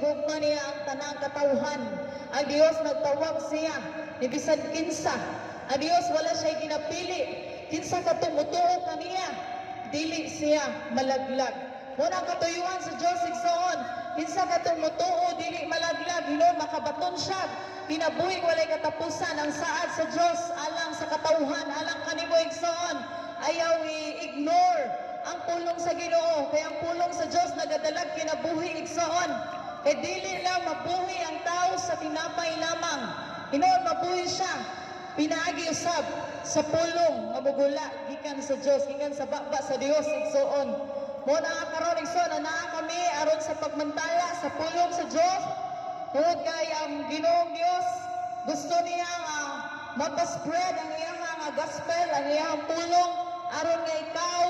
gigugma niya ang tanang katawhan. Ang Dios nagtawag siya ni bisan kinsa. Ang Dios wala siya ginapili. Kinsa ka tumutuo kaniya, dili siya malaglag. Muna katuyuan sa Dios igsoon. Kinsa ka tumutuo dili malaglag, hinon makabaton siya. Kinabuhi walay katapusan ang saad sa Dios alang sa katawhan, alang kanimo igsoon. Ayaw i-ignore ang pulong sa Ginoo kay ang pulong sa Dios nagadalag kinabuhi igsoon kay dili lang mabuhi ang tao sa tinapay lamang. Hinuon mabuhi siya. Pinaagi usab sa pulong mabugula. Gikan sa Dios gikan sa baba sa Dios igsoon mo na nga karon igsoon na naa kami aron sa pagmantala sa pulong sa Dios tungod kay ang Ginoong Dios gusto niya nga mapaspread ang iyang nga gospel ang iyang pulong aron nga ikaw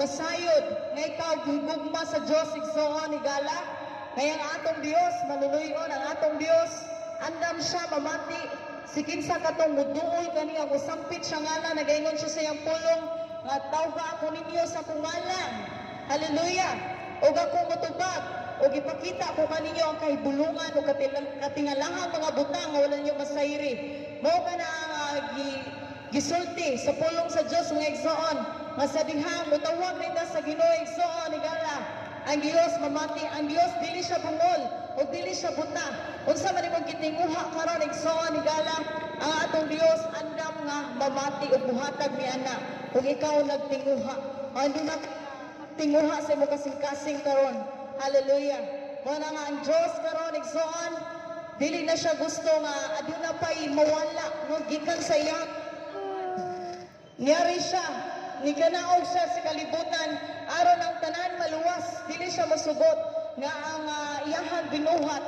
masayod nga ikaw gihigugma sa Dios igsoon higala kaya ang atong Dios manuluyon ang atong Dios andam siya mamati. Si kinsa katong muduol kani ang usampit siya ngala nagaingon siya sa iyang pulong. Nga tawga ako ninyo sa kungalan haleluya ug ako motubag ug ipakita ko kaninyo ang kahibulungan katilang- katingalahang mga butang nga wala ninyo masayri mao ka na ang ah, gi- gisulti sa pulong sa Dios nga igsoon nga sa dihang mutawag nila sa Ginoo igsoon igala ang Dios mamati. Ang Dios dili siya bungol o dili siya buta. Unsa man imong gitinguha karon igsoon igala ang atong Dios andam nga mamati ug buhatag ni ana. Ug ikaw nagtinguha andi na tinguha sa imong kasing-kasing karon. Hallelujah. Mo na nga ang Dios karon igsoon dili na siya gusto nga aduna pay mawala no? Gikan sa iya. Niyari siya, ni kanaog siya sa kalibutan, aron ang tanan maluwas, dili siya masugot, nga ang uh, iyahang binuhat,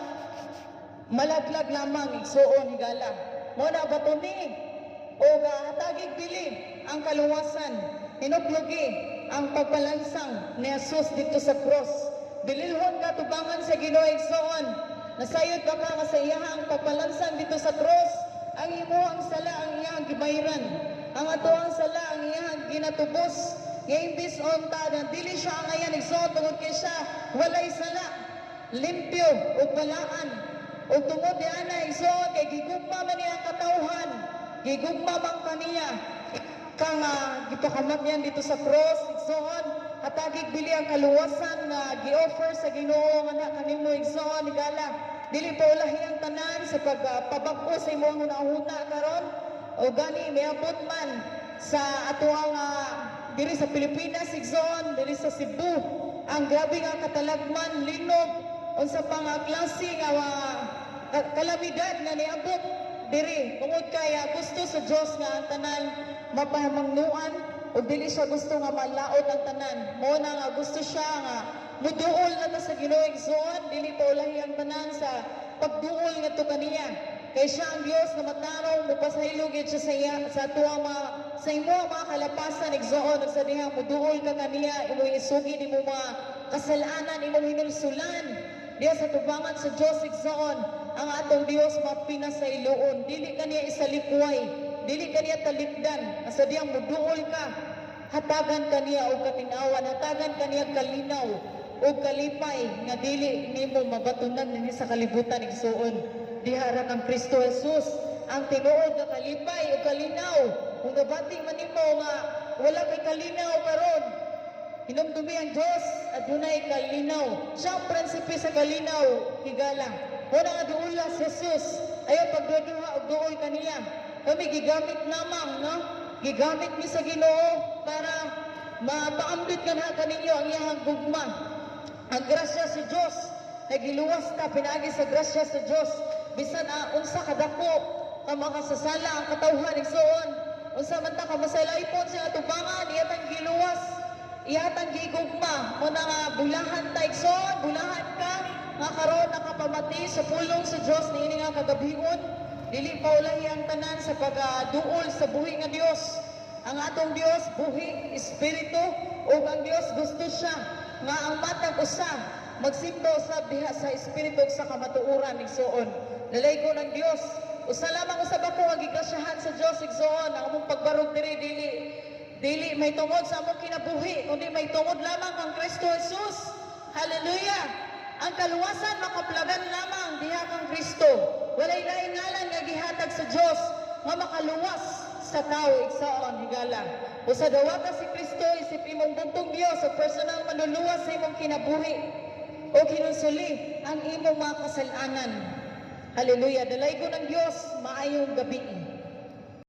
malaglag lamang igsuon higala. Mo na batuni, o hatagig bili ang kaluwasan, hinuplugi ang pagpalansang ni Jesus dito sa cross. Bililhon ka tubangan sa Ginoo igsoon, nasayod ka ka sa iyahang pagpalansang dito sa cross, ang imuhang sala ang iyahang gibayran ang sala ang iyang ginatubos. Nga imbis onta na dili siya ang ayan igsoon tungod kay siya walay sala limpyo ug balaan ug tungod di ana igsoon kay gigugma man niya ang katawhan. Gigugma man kaniya kang uh, gipakamat niyan dito sa cross igsoon hatagig bili ang kaluwasan nga gi-offer sa Ginoo nga na kanimo igsoon igala dili pa ulahi ang tanan sa pagpabag-o sa imong hunahuna karon. O gani miabot man sa atuang uh, diri sa Pilipinas igsoon diri sa Cebu ang grabe nga katalagman linog unsa pa nga klase nga uh, ka- kalamidad nga niabot diri. Tungod kay ah, gusto sa Dios nga ang tanan mapahimangnuan ug dili siya gusto nga malaot ang tanan. Mo na nga gusto siya nga muduol na ta sa Ginoo igsoon dili pa ulahi ang tanan sa pagduol nga to kaniya kay siya ang Dios nga matarong mupasahilugid siya sa iya sa tuwa mga sa imo ang mga kalapasan igsoon ug sa diha muduol ka kaniya imo isugi nimo mga kasalanan imo hinulsulan diya sa tubangan sa Dios igsoon ang atong Dios mapina sa iluon. Dili kaniya isalikway dili kaniya talikdan. Sa diyang muduol ka. Hatagan kaniya og katinawan hatagan kaniya kalinaw. Ug kalipay nga dili nimo mabatunan dinhi sa kalibutan igsuon dihara kang Kristo Jesus ang tinuod nga kalipay ug kalinaw. Kung gabating man nimo nga wala kay kalinaw karon hinumdumi ang Diyos at dunay kalinaw. Siya ang prinsipe sa kalinaw higala wala nga duula si Jesus ayaw pagduduha og duol kaniya. Kami gigamit lamang no? Gigamit mi sa Ginoo para mapaambit ka na kaninyo ang iyang gugma. Ang grasya si Dios nagiluwas ta pinaagi sa grasya sa Dios bisan ang unsa kadako ka makasasala ang katawhan igsoon unsa man ta ka masalaipon sa atubangan iyatang giluwas iyatang gigugma. Mo na nga bulahan ta igsoon bulahan ka. Nga karon nakapamati sa pulong sa Dios niini nga kagabhion dili pa ulahi ang tanan sa pagaduol sa buhi nga Dios ang atong Dios buhi espiritu ug ang Dios gusto siya nga ang matag usa magsimba usab diha sa espiritu sa kamatuoran igsuon nalaygo ng Dios usa lamang usab ako ang gigasyahan sa Dios igsuon ang among pagbarog diri dili dili may tungod sa among kinabuhi kundi may tungod lamang kang Kristo Jesus. Hallelujah! Ang kaluwasan makaplagan lamang diha kang Kristo. Walay lain ngalan nga gihatag sa Dios nga makaluwas sa tao igsaon higala. O sa dawata si Kristo isip imong buntong Dios sa personal manluluwas sa imong kinabuhi o kinunsuli ang imong mga kasalanan. Hallelujah. Dalay ko ng Diyos, maayong gabi.